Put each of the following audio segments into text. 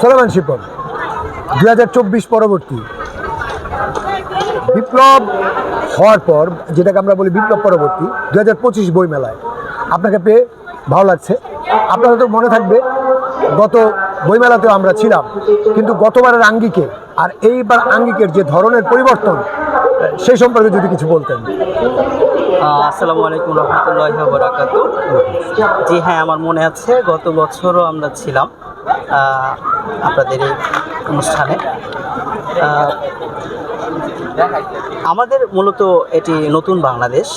সোলেমান শিপন দুই হাজার চব্বিশ পরবর্তী। বিপ্লব হওয়ার পর, যেটাকে আমরা বলি বিপ্লব পরবর্তী, দুই হাজার পঁচিশ বইমেলায়। আপনাকে পেয়ে ভালো লাগছে। আপনার তো মনে থাকবে, গত বইমেলাতেও আমরা ছিলাম, কিন্তু গতবারের আঙ্গিকে আর এইবার আঙ্গিকের যে ধরনের পরিবর্তন, সেই সম্পর্কে যদি কিছু বলতেন। আসসালামু আলাইকুম রহমতুল্লাহ বরাকাত জি হ্যাঁ আমার মনে আছে, গত বছরও আমরা ছিলাম। আপনাদের এই অনুষ্ঠানে। আমাদের মূলত এটি নতুন বাংলাদেশ,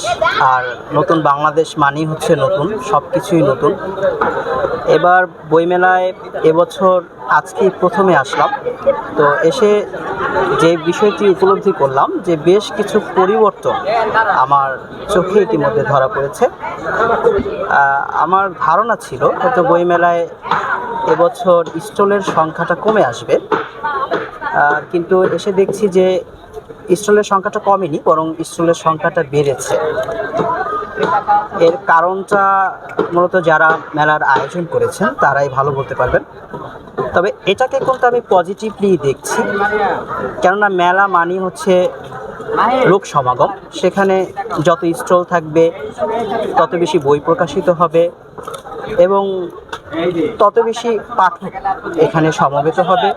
আর নতুন বাংলাদেশ মানেই হচ্ছে নতুন সব কিছুই নতুন। এবার বইমেলায় এবছর আজকে প্রথমে আসলাম। তো এসে যে বিষয়টি উপলব্ধি করলাম যে বেশ কিছু পরিবর্তন আমার চোখে ইতিমধ্যে ধরা পড়েছে। আমার ধারণা ছিল হয়তো বইমেলায় এবছর স্টলের সংখ্যাটা কমে আসবে। কিন্তু এসে দেখছি যে স্টলের সংখ্যাটা কমেনি, বরং স্টলের সংখ্যাটা বেড়েছে। এর কারণটা মূলত যারা মেলার আয়োজন করেছেন, তারাই ভালো বলতে পারবেন। তবে এটাকে কিন্তু আমি পজিটিভলি দেখছি। কেননা মেলা মানি হচ্ছে লোক সমাগম। সেখানে যত স্টল থাকবে, তত বেশি বই প্রকাশিত হবে এবং তত বেশি পাঠক এখানে সমবেত হবে।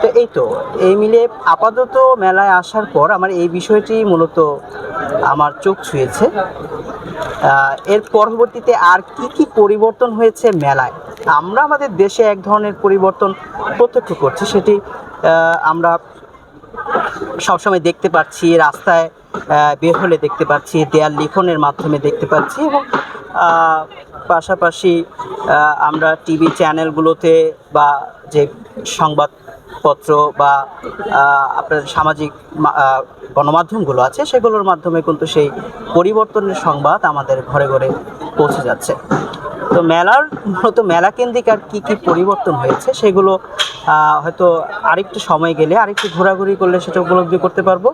তো এই তো, এই মিলে আপাতত মেলায় আসার পর আমার এই বিষয়টি মূলত আমার চোখ ছুঁয়েছে। এর পরবর্তীতে আর কি কি পরিবর্তন হয়েছে মেলায়? আমরা আমাদের দেশে এক ধরনের পরিবর্তন প্রত্যক্ষ করছি, সেটি আমরা সবসময় দেখতে পাচ্ছি, রাস্তায় বের হলে দেখতে পাচ্ছি, দেয়াল লিখনের মাধ্যমে দেখতে পাচ্ছি এবং পাশাপাশি আমরা টিভি চ্যানেলগুলোতে বা যে সংবাদপত্র বা আপনার সামাজিক গণমাধ্যমগুলো আছে, সেগুলোর মাধ্যমে কিন্তু সেই পরিবর্তনের সংবাদ আমাদের ঘরে ঘরে পৌঁছে যাচ্ছে। তো মেলার, মূলত মেলা কেন্দ্রিক আর কী কী পরিবর্তন হয়েছে সেগুলো হয়তো আরেকটু সময় গেলে, আরেকটু ঘোরাঘুরি করলে সেটা উপলব্ধি করতে পারব।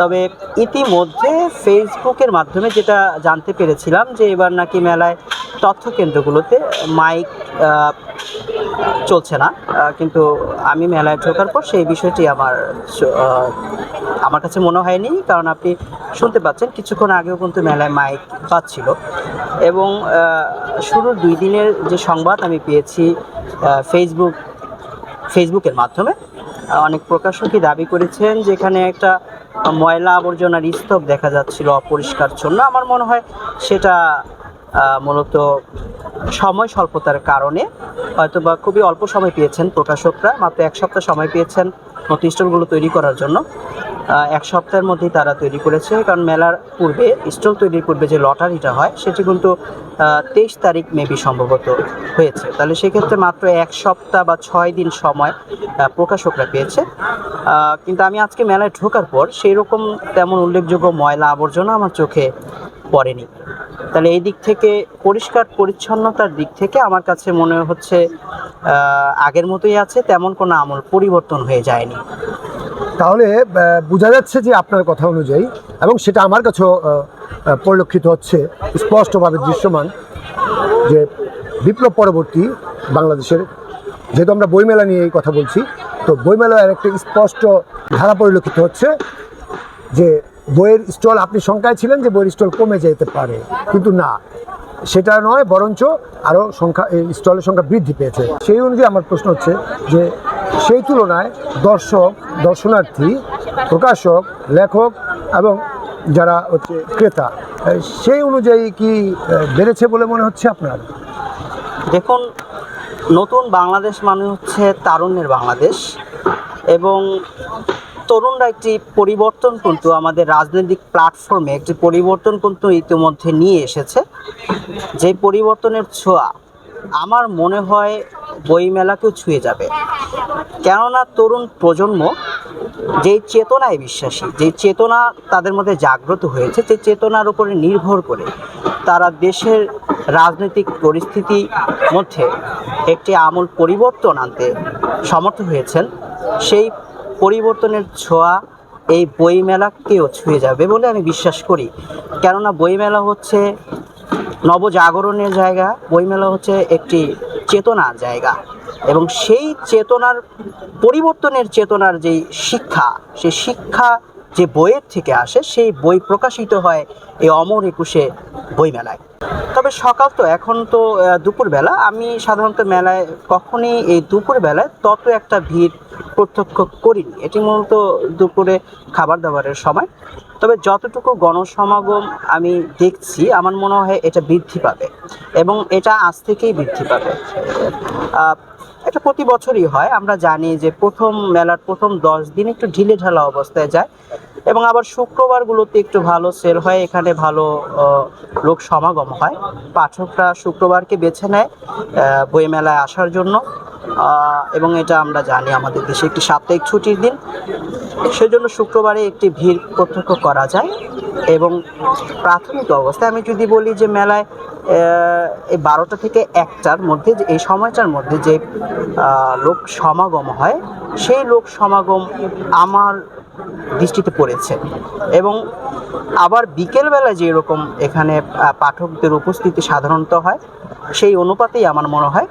তবে ইতিমধ্যে ফেসবুকের মাধ্যমে যেটা জানতে পেরেছিলাম যে এবার নাকি মেলায় তথ্য কেন্দ্রগুলোতে মাইক চলছে না। কিন্তু আমি মেলায় ঢোকার পর সেই বিষয়টি আমার আমার কাছে মনে হয়নি, কারণ আপনি শুনতে পাচ্ছেন, কিছুক্ষণ আগেও কিন্তু মেলায় মাইক পাচ্ছিল এবং শুরুর দুই দিনের যে সংবাদ আমি পেয়েছি ফেসবুক ফেসবুকের মাধ্যমে অনেক প্রকাশকই দাবি করেছেন যেখানে একটা ময়লা আবর্জনার স্তূপ দেখা যাচ্ছিল অপরিষ্কার জন্য আমার মনে হয় সেটা মূলত সময় স্বল্পতার কারণে হয়তো বা খুবই অল্প সময় পেয়েছেন প্রকাশকরা, মাত্র এক সপ্তাহ সময় পেয়েছেন নতুন স্টলগুলো তৈরি করার জন্য। এক সপ্তাহের মধ্যেই তারা তৈরি করেছে, কারণ মেলার পূর্বে, স্টল তৈরির পূর্বে যে লটারিটা হয়, সেটি কিন্তু তেইশ তারিখ মেবি সম্ভবত হয়েছে। তাহলে সেক্ষেত্রে মাত্র এক সপ্তাহ বা ছয় দিন সময় প্রকাশকরা পেয়েছে। কিন্তু আমি আজকে মেলায় ঢোকার পর সেই রকম তেমন উল্লেখযোগ্য ময়লা আবর্জনা আমার চোখে পড়েনি। তাহলে এই দিক থেকে পরিষ্কার পরিচ্ছন্নতার দিক থেকে আমার কাছে মনে হচ্ছে আগের মতোই আছে, তেমন কোনো আমল পরিবর্তন হয়ে যায়নি। তাহলে বোঝা যাচ্ছে যে আপনার কথা অনুযায়ী এবং সেটা আমার কাছেও পরিলক্ষিত হচ্ছে, স্পষ্টভাবে দৃশ্যমান, যে বিপ্লব পরবর্তী বাংলাদেশের, যেহেতু আমরা বইমেলা নিয়ে এই কথা বলছি, তো বইমেলার একটা স্পষ্ট ধারা পরিলক্ষিত হচ্ছে, যে বইয়ের স্টল, আপনি শঙ্কায় ছিলেন যে বইয়ের স্টল কমে যেতে পারে, কিন্তু না। সেটা নয়, বরঞ্চ আরও সংখ্যা স্টলের সংখ্যা বৃদ্ধি পেয়েছে। সেই অনুযায়ী আমার প্রশ্ন হচ্ছে যে সেই তুলনায় দর্শক, দর্শনার্থী, প্রকাশক, লেখক এবং যারা হচ্ছে ক্রেতা সেই অনুযায়ী কি বেড়েছে বলে মনে হচ্ছে আপনার? দেখুন, নতুন বাংলাদেশ মানে হচ্ছে তারুণ্যের বাংলাদেশ এবং তরুণরা একটি পরিবর্তন কিন্তু আমাদের রাজনৈতিক প্ল্যাটফর্মে একটি পরিবর্তন কিন্তু ইতিমধ্যে নিয়ে এসেছে। যে পরিবর্তনের ছোঁয়া, আমার মনে হয় বইমেলাকেও ছুঁয়ে যাবে। কেননা তরুণ প্রজন্ম যেই চেতনায় বিশ্বাসী যে চেতনা তাদের মধ্যে জাগ্রত হয়েছে, সেই চেতনার উপরে নির্ভর করে তারা দেশের রাজনৈতিক পরিস্থিতি মধ্যে একটি আমূল পরিবর্তন আনতে সমর্থ হয়েছেন। সেই পরিবর্তনের ছোঁয়া এই বইমেলাকেও ছুঁয়ে যাবে বলে আমি বিশ্বাস করি। কেননা বইমেলা হচ্ছে নবজাগরণের জায়গা, বইমেলা হচ্ছে একটি চেতনার জায়গা এবং সেই চেতনার, পরিবর্তনের চেতনার যে শিক্ষা, সেই শিক্ষা যে বইয়ের থেকে আসে, সেই বই প্রকাশিত হয় এই অমর একুশে বইমেলায়। তবে সকাল তো, এখন তো দুপুরবেলা। আমি সাধারণত মেলায় কখনই এই দুপুরবেলায় তত একটা ভিড় প্রত্যক্ষ করিনি। এটি মূলত দুপুরে খাবার দাবারের সময়। তবে যতটুকু গণসমাগম আমি দেখছি, আমার মনে হয় এটা বৃদ্ধি পাবে এবং এটা আজ থেকেই বৃদ্ধি পাবে। এটা প্রতি বছরই হয়। আমরা জানি যে প্রথম মেলার প্রথম দশ দিন একটু ঢিলে ঢালা অবস্থায় যায় এবং আবার শুক্রবারগুলোতে একটু ভালো সেল হয়। এখানে ভালো লোক সমাগম হয়। পাঠকরা শুক্রবারকে বেছে নেয় বইমেলায় আসার জন্য। এবং এটা আমরা জানি আমাদের দেশে একটি সাপ্তাহিক ছুটির দিন। সেজন্য শুক্রবারে একটি ভিড় প্রত্যক্ষ করা যায় এবং প্রাথমিক অবস্থায় আমি যদি বলি যে মেলায় এই বারোটা থেকে একটার মধ্যে যে, এই সময়টার মধ্যে যে লোক সমাগম হয়, সেই লোক সমাগম আমার দৃষ্টিতে পড়েছে। এবং আবার বিকেলবেলা যে এরকম এখানে পাঠকদের উপস্থিতি সাধারণত হয়, সেই অনুপাতেই আমার মনে হয়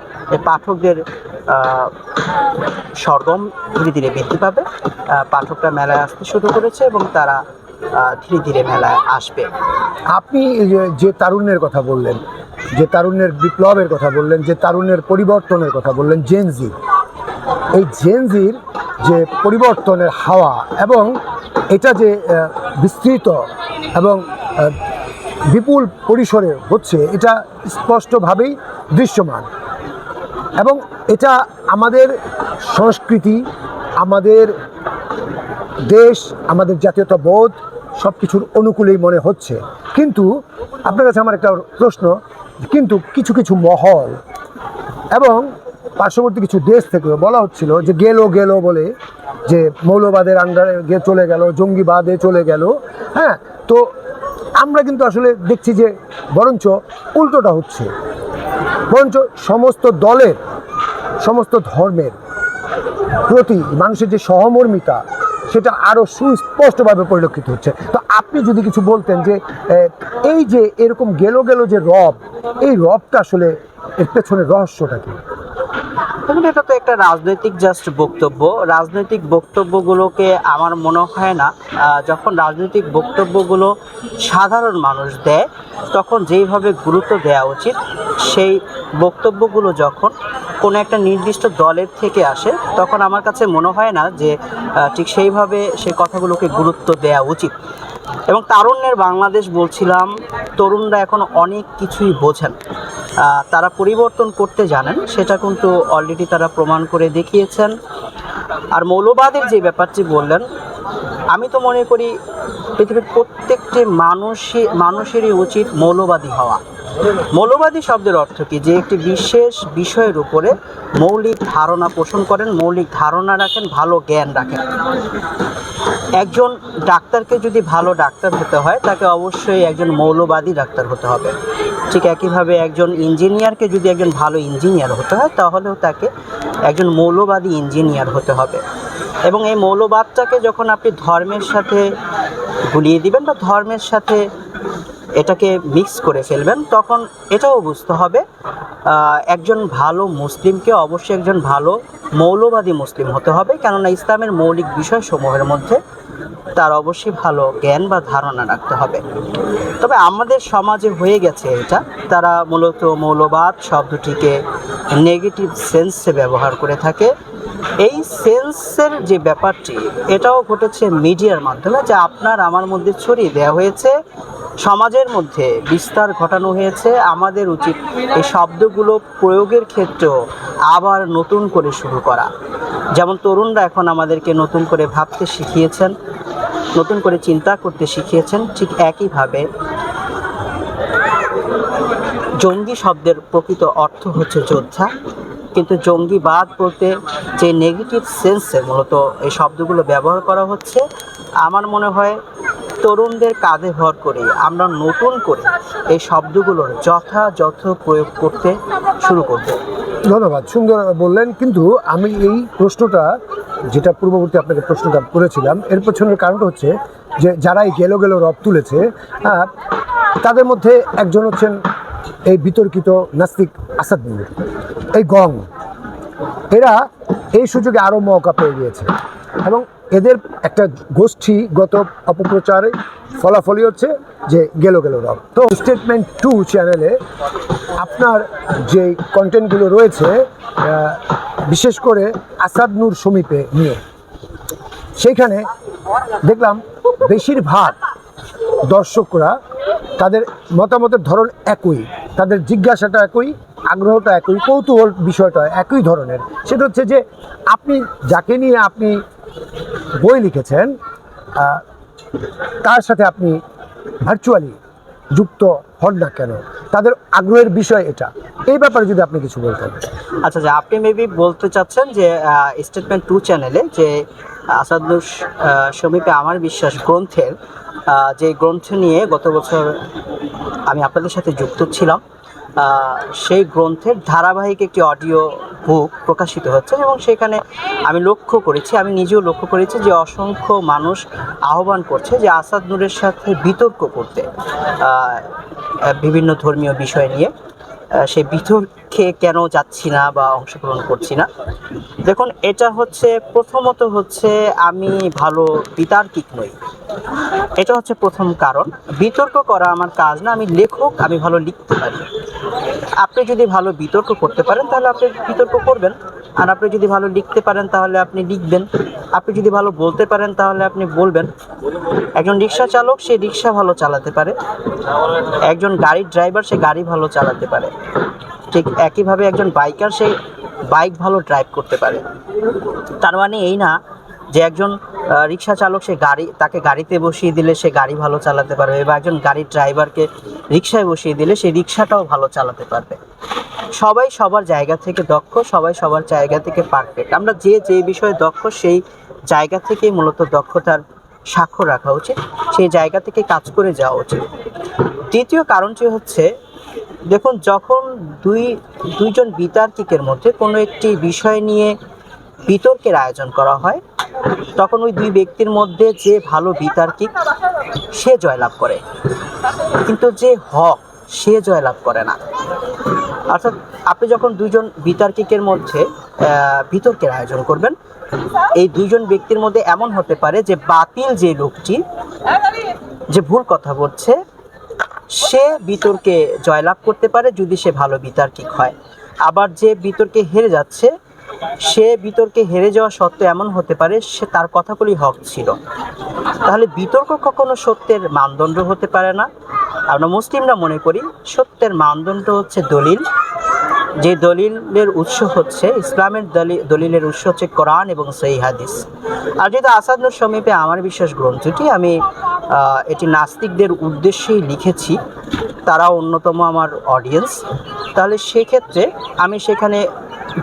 পাঠকদের সরগম ধীরে ধীরে বৃদ্ধি পাবে। পাঠকরা মেলায় আসতে শুরু করেছে এবং তারা ধীরে ধীরে মেলায় আসবে। আপনি যে তারুণ্যের কথা বললেন, যে তারুণ্যের বিপ্লবের কথা বললেন, যে তারুণ্যের পরিবর্তনের কথা বললেন জেনজি এই জেনজির যে পরিবর্তনের হাওয়া এবং এটা যে বিস্তৃত এবং বিপুল পরিসরে হচ্ছে, এটা স্পষ্টভাবেই দৃশ্যমান। এবং এটা আমাদের সংস্কৃতি, আমাদের দেশ, আমাদের জাতীয়তা বোধ সব কিছুর অনুকূলেই মনে হচ্ছে। কিন্তু আপনার কাছে আমার একটা প্রশ্ন, কিন্তু কিছু কিছু মহল এবং পার্শ্ববর্তী কিছু দেশ থেকে বলা হচ্ছিল যে গেল গেল বলে যে মৌলবাদের আন্ডারে গিয়ে চলে গেল, জঙ্গিবাদে চলে গেল হ্যাঁ? তো আমরা কিন্তু আসলে দেখছি যে বরঞ্চ উল্টোটা হচ্ছে। বরঞ্চ সমস্ত দলের, সমস্ত ধর্মের প্রতি মানুষের যে সহমর্মিতা, সেটা আরও সুস্পষ্টভাবে পরিলক্ষিত হচ্ছে। তো আপনি যদি কিছু বলতেন যে এই যে এরকম গেল গেল যে রব, এই রবটা আসলে এর পেছনের রহস্যটা কি? এটা তো একটা রাজনৈতিক জাস্ট বক্তব্য। রাজনৈতিক বক্তব্যগুলোকে আমার মনে হয় না যখন রাজনৈতিক বক্তব্যগুলো সাধারণ মানুষ দেয়, তখন যেইভাবে গুরুত্ব দেওয়া উচিত, সেই বক্তব্যগুলো যখন কোনো একটা নির্দিষ্ট দলের থেকে আসে, তখন আমার কাছে মনে হয় না যে ঠিক সেইভাবে সেই কথাগুলোকে গুরুত্ব দেওয়া উচিত। এবং তারুণ্যের বাংলাদেশ বলছিলাম, তরুণরা এখন অনেক কিছুই বোঝেন। তারা পরিবর্তন করতে জানেন, সেটা কিন্তু অলরেডি তারা প্রমাণ করে দেখিয়েছেন। আর মৌলবাদের যে ব্যাপারটি বললেন, আমি তো মনে করি পৃথিবীর প্রত্যেকটি মানুষই মানুষেরই উচিত মৌলবাদী হওয়া। মৌলবাদী শব্দের অর্থ কি? যে একটি বিশেষ বিষয়ের উপরে মৌলিক ধারণা পোষণ করেন, মৌলিক ধারণা রাখেন, ভালো জ্ঞান রাখেন। একজন ডাক্তারকে যদি ভালো ডাক্তার হতে হয়, তাকে অবশ্যই একজন মৌলবাদী ডাক্তার হতে হবে। ঠিক একইভাবে একজন ইঞ্জিনিয়ারকে যদি একজন ভালো ইঞ্জিনিয়ার হতে হয়, তাহলেও তাকে একজন মৌলবাদী ইঞ্জিনিয়ার হতে হবে। এবং এই মৌলবাদটাকে যখন আপনি ধর্মের সাথে গুলিয়ে দিবেন বা ধর্মের সাথে এটাকে মিক্স করে ফেলবেন, তখন এটাও বুঝতে হবে একজন ভালো মুসলিমকে অবশ্যই একজন ভালো মৌলবাদী মুসলিম হতে হবে, কেননা ইসলামের মৌলিক বিষয়সমূহের মধ্যে তার অবশ্যই ভালো জ্ঞান বা ধারণা রাখতে হবে। তবে আমাদের সমাজে হয়ে গেছে এটা, তারা মূলত মৌলবাদ শব্দটিকে নেগেটিভ সেন্সে ব্যবহার করে থাকে। এই সেন্সের যে ব্যাপারটি, এটাও ঘটেছে মিডিয়ার মাধ্যমে, যা আপনার আমার মধ্যে ছড়িয়ে দেওয়া হয়েছে সমাজের মধ্যে বিস্তার ঘটানো হয়েছে। আমাদের উচিত এই শব্দগুলো প্রয়োগের ক্ষেত্রেও আবার নতুন করে শুরু করা। যেমন তরুণরা এখন আমাদেরকে নতুন করে ভাবতে শিখিয়েছেন, নতুন করে চিন্তা করতে শিখিয়েছেন, ঠিক একইভাবে জঙ্গি শব্দের প্রকৃত অর্থ হচ্ছে যোদ্ধা। কিন্তু জঙ্গিবাদ বলতে যে নেগেটিভ সেন্সে মূলত এই শব্দগুলো ব্যবহার করা হচ্ছে, আমার মনে হয় তরুণদের কাঁধে ভর করে আমরা নতুন করে এই শব্দগুলোর যথাযথ প্রয়োগ করতে শুরু করব। ধন্যবাদ। সুন্দর বললেন, কিন্তু আমি এই প্রশ্নটা, যেটা পূর্ববর্তী আপনাকে প্রশ্নটা করেছিলাম, এর পেছনের কারণটা হচ্ছে যে যারা এই গেলো গেলো রব তুলেছে তাদের মধ্যে একজন হচ্ছেন এই বিতর্কিত নাস্তিক আসাদ এই গং এরা এই সুযোগে আরও মৌকা পেয়ে গিয়েছে। এবং এদের একটা গোষ্ঠীগত অপপ্রচারে ফলাফলই হচ্ছে যে গেল গেল রব। তো স্টেটমেন্ট টু চ্যানেলে আপনার যে কন্টেন্টগুলো রয়েছে বিশেষ করে আসাদ নূর সমীপে নিয়ে। সেইখানে দেখলাম বেশিরভাগ দর্শকরা তাদের মতামতের ধরন একই, তাদের জিজ্ঞাসাটা একই আগ্রহটা একই, কৌতূহল বিষয়টা একই ধরনের। সেটা হচ্ছে যে আপনি যাকে নিয়ে আপনি বই লিখেছেন তার সাথে আপনি ভার্চুয়ালি যুক্ত হন না কেন, তাদের আগ্রহের বিষয় এটা। এই ব্যাপারে যদি আপনি কিছু বলতেন। আচ্ছা যে আপনি মেবি বলতে চাচ্ছেন যে স্টেটমেন্ট টু চ্যানেলে যে আসাদুর সমীপে আমার বিশ্বাস গ্রন্থের যে গ্রন্থ নিয়ে গত বছর আমি আপনাদের সাথে যুক্ত ছিলাম সেই গ্রন্থের ধারাবাহিক একটি অডিও বুক প্রকাশিত হচ্ছে এবং সেখানে আমি লক্ষ্য করেছি, আমি নিজেও লক্ষ্য করেছি যে অসংখ্য মানুষ আহ্বান করছে যে আসাদ নূরের সাথে বিতর্ক করতে বিভিন্ন ধর্মীয় বিষয় নিয়ে। সেই বিতর্কে কেন যাচ্ছি না বা অংশগ্রহণ করছি না। দেখুন, এটা হচ্ছে, প্রথমত হচ্ছে, আমি ভালো বিতার্কিক নই। এটা হচ্ছে প্রথম কারণ। বিতর্ক করা আমার কাজ না, আমি লেখক, আমি ভালো লিখতে পারি। আপনি যদি ভালো বিতর্ক করতে পারেন, তাহলে আপনি বিতর্ক করবেন। আর আপনি যদি ভালো লিখতে পারেন, তাহলে আপনি লিখবেন। আপনি যদি ভালো বলতে পারেন, তাহলে আপনি বলবেন। একজন রিক্সা চালক, সে রিক্সা ভালো চালাতে পারে। একজন গাড়ির ড্রাইভার, সে গাড়ি ভালো চালাতে পারে। ঠিক একইভাবে একজন বাইকার সে বাইক ভালো ড্রাইভ করতে পারে। তার মানে এই না যে একজন রিক্সা চালক সে গাড়ি, তাকে গাড়িতে বসিয়ে দিলে সে গাড়ি ভালো চালাতে পারবে বা একজন গাড়ির ড্রাইভারকে রিক্সায় বসিয়ে দিলে সে রিক্সাটাও ভালো চালাতে পারবে। সবাই সবার জায়গা থেকে দক্ষ, সবাই সবার জায়গা থেকে পারফেক্ট আমরা যে যে বিষয়ে দক্ষ সেই জায়গা থেকেই মূলত দক্ষতার স্বাক্ষর রাখা উচিত, সেই জায়গা থেকে কাজ করে যাওয়া উচিত। দ্বিতীয় কারণটি হচ্ছে দেখুন, যখন দুই, দুইজন বিতার্কিকের মধ্যে কোনো একটি বিষয় নিয়ে বিতর্কের আয়োজন করা হয়, তখন ওই দুই ব্যক্তির মধ্যে যে ভালো বিতার্কিক, সে জয়লাভ করে। কিন্তু যে হক, সে জয়লাভ করে না। অর্থাৎ আপনি যখন দুইজন বিতার্কিকের মধ্যে বিতর্কের আয়োজন করবেন, এই দুইজন ব্যক্তির মধ্যে এমন হতে পারে যে বাতিল যে লোকটি, যে ভুল কথা বলছে সে বিতর্কে জয়লাভ করতে পারে যদি সে ভালো বিতার্কিক হয়। আবার যে বিতর্কে হেরে যাচ্ছে, সে বিতর্কে হেরে যাওয়া সত্ত্বেও এমন হতে পারে সে তার কথাগুলি হক ছিল। তাহলে বিতর্ক কখনো সত্যের মানদণ্ড হতে পারে না। আমরা মুসলিমরা মনে করি সত্যের মানদণ্ড হচ্ছে দলিল। যে দলিলের উৎস হচ্ছে, ইসলামের দলি- দলিলের উৎস হচ্ছে কোরআন এবং সহি হাদিস। আর যদি আসাদুর সমীপে আমার বিশ্বাস গ্রন্থটি, আমি এটি নাস্তিকদের উদ্দেশ্যেই লিখেছি, তারা অন্যতম আমার অডিয়েন্স তাহলে সেক্ষেত্রে আমি সেখানে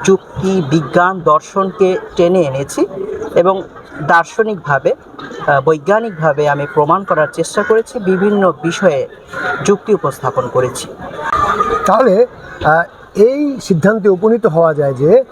যুক্তি, বিজ্ঞান, দর্শনকে টেনে এনেছি এবং দার্শনিকভাবে বৈজ্ঞানিকভাবে আমি প্রমাণ করার চেষ্টা করেছি, বিভিন্ন বিষয়ে যুক্তি উপস্থাপন করেছি। তাহলে এই সিদ্ধান্তে উপনীত হওয়া যায় যে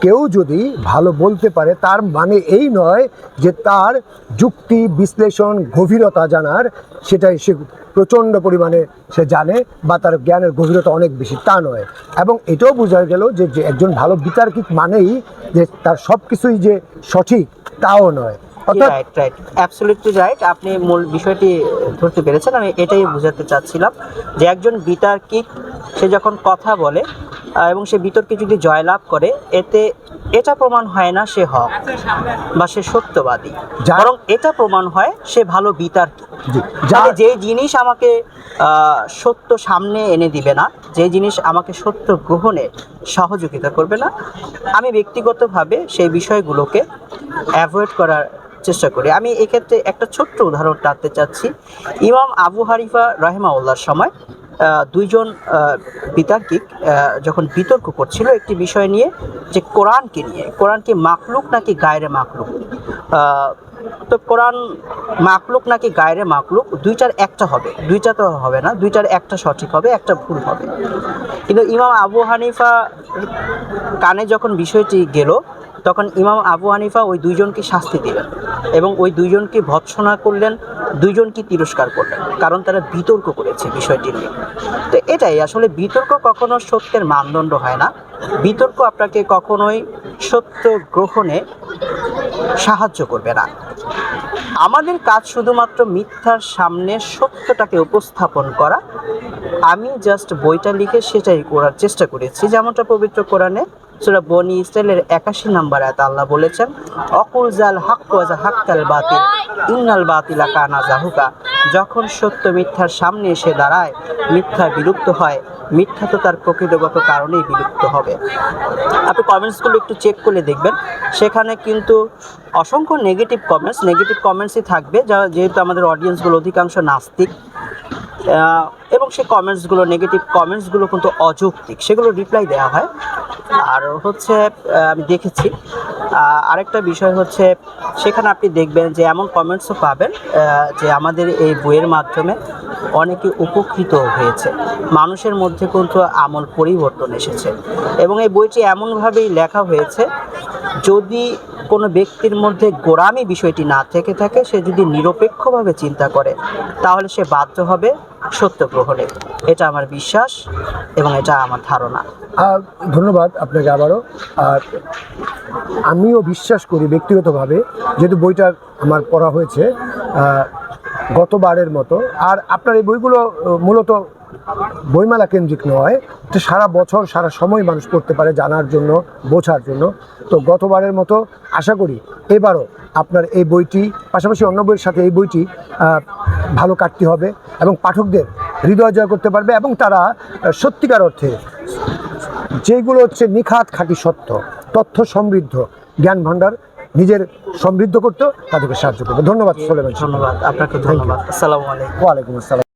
কেউ যদি ভালো বলতে পারে, তার মানে এই নয় যে তার যুক্তি, বিশ্লেষণ, গভীরতা জানার সেটাই সে প্রচণ্ড পরিমাণে সে জানে বা তার জ্ঞানের গভীরতা অনেক বেশি, তা নয়। এবং এটাও বোঝা গেল যে একজন ভালো বিতার্কিক মানেই যে তার সব কিছুই যে সঠিক, তাও নয়। অর্থাৎ রাইট রাইট অ্যাবসলিউটলি রাইট আপনি মূল বিষয়টি ধরতে পেরেছেন আমি এটাই বোঝাতে চাচ্ছিলাম যে একজন বিতার্কিক সে যখন কথা বলে এবং সে বিতর্কে যদি জয়লাভ করে এতে এটা প্রমাণ হয় না সে হক বা সে সত্যবাদী। বরং এটা প্রমাণ হয় সে ভালো বিতার্কিক জি, যা জিনিস আমাকে আহ, সত্য সামনে এনে দিবে না যে জিনিস আমাকে সত্য গ্রহণে সহযোগিতা করবে না আমি ব্যক্তিগতভাবে সেই বিষয়গুলোকে অ্যাভয়েড করার চেষ্টা করি। আমি এক্ষেত্রে একটা ছোট্ট উদাহরণ টানতে চাচ্ছি। ইমাম আবু হারিফা রহেমাউল্লার সময় দুইজন বিতার্কিক যখন বিতর্ক করছিল একটি বিষয় নিয়ে যে কোরআনকে নিয়ে কোরআনকে মাকলুক নাকি গায়রে মাখলুক? আহ, তো কোরআন মাকলুক নাকি গায়রে মাকলুক দুইটার একটা হবে। দুইটা তো হবে না, দুইটার একটা সঠিক হবে, একটা ভুল হবে। কিন্তু ইমাম আবু হানিফা কানে যখন বিষয়টি গেল, তখন ইমাম আবু হানিফা ওই দুইজনকে শাস্তি দিলেন এবং ওই দুইজনকে ভৎসনা করলেন, দুইজনকে তিরস্কার করলেন, কারণ তারা বিতর্ক করেছে বিষয়টি নিয়ে। তো এটাই, আসলে বিতর্ক কখনো সত্যের মানদণ্ড হয় না। বিতর্ক আপনাকে কখনোই সত্য গ্রহণে সাহায্য করবে না। আমাদের কাজ শুধুমাত্র মিথ্যার সামনে সত্যটাকে উপস্থাপন করা। আমি জাস্ট বইটা লিখে সেটাই করার চেষ্টা করেছি। যেমনটা পবিত্র কোরআনে সুরা বনি ইসরায়েলের একাশি নাম্বার আয়াত আল্লাহ বলেছেন, অকুল জাল হাক হাক্কাল বাতিল, ইন্নাল বাতিলা কানা জাহুকা। যখন সত্য মিথ্যার সামনে এসে দাঁড়ায়, মিথ্যা বিলুপ্ত হয়। মিথ্যা তো তার প্রকৃতিগত কারণেই বিলুপ্ত হবে। আপনি কমেন্টসগুলো একটু চেক করে দেখবেন। সেখানে কিন্তু অসংখ্য নেগেটিভ কমেন্টস নেগেটিভ কমেন্টসই থাকবে। যা যেহেতু আমাদের অডিয়েন্সগুলো অধিকাংশ নাস্তিক এবং সেই কমেন্টসগুলো নেগেটিভ কমেন্টসগুলো কিন্তু অযৌক্তিক। সেগুলো রিপ্লাই দেওয়া হয়। আর হচ্ছে আমি দেখেছি। আরেকটা বিষয় হচ্ছে, সেখানে আপনি দেখবেন যে এমন কমেন্টসও পাবেন যে আমাদের এই বইয়ের মাধ্যমে অনেকে উপকৃত হয়েছে। মানুষের মধ্যে কিন্তু আমল পরিবর্তন এসেছে। এবং এই বইটি এমনভাবেই লেখা হয়েছে, যদি কোনো ব্যক্তির মধ্যে গোড়ামি বিষয়টি না থেকে থাকে, সে যদি নিরপেক্ষভাবে চিন্তা করে, তাহলে সে বাধ্য হবে সত্য গ্রহণে। এটা আমার বিশ্বাস এবং এটা আমার ধারণা। ধন্যবাদ আপনাকে আবারও। আর আমিও বিশ্বাস করি ব্যক্তিগতভাবে, যেহেতু বইটা আমার পড়া হয়েছে গতবারের মতো। আর আপনার এই বইগুলো মূলত বইমেলা কেন্দ্রিক নয় এটা সারা বছর সারা সময় মানুষ পড়তে পারে জানার জন্য বোঝার জন্য। তো গতবারের মতো আশা করি এবারও আপনার এই বইটি পাশাপাশি অন্য বইয়ের সাথে এই বইটি ভালো কাটতে হবে এবং পাঠকদের হৃদয় জয় করতে পারবে এবং তারা সত্যিকার অর্থে যেগুলো হচ্ছে নিখাত খাঁটি সত্য তথ্য সমৃদ্ধ জ্ঞান ভাণ্ডার নিজের সমৃদ্ধ করতে তাদেরকে সাহায্য করবে। ধন্যবাদ সোলেমান ধন্যবাদ আপনাকে ধন্যবাদ। আসসালামু আলাইকুম। ওয়ালাইকুম আসসালাম।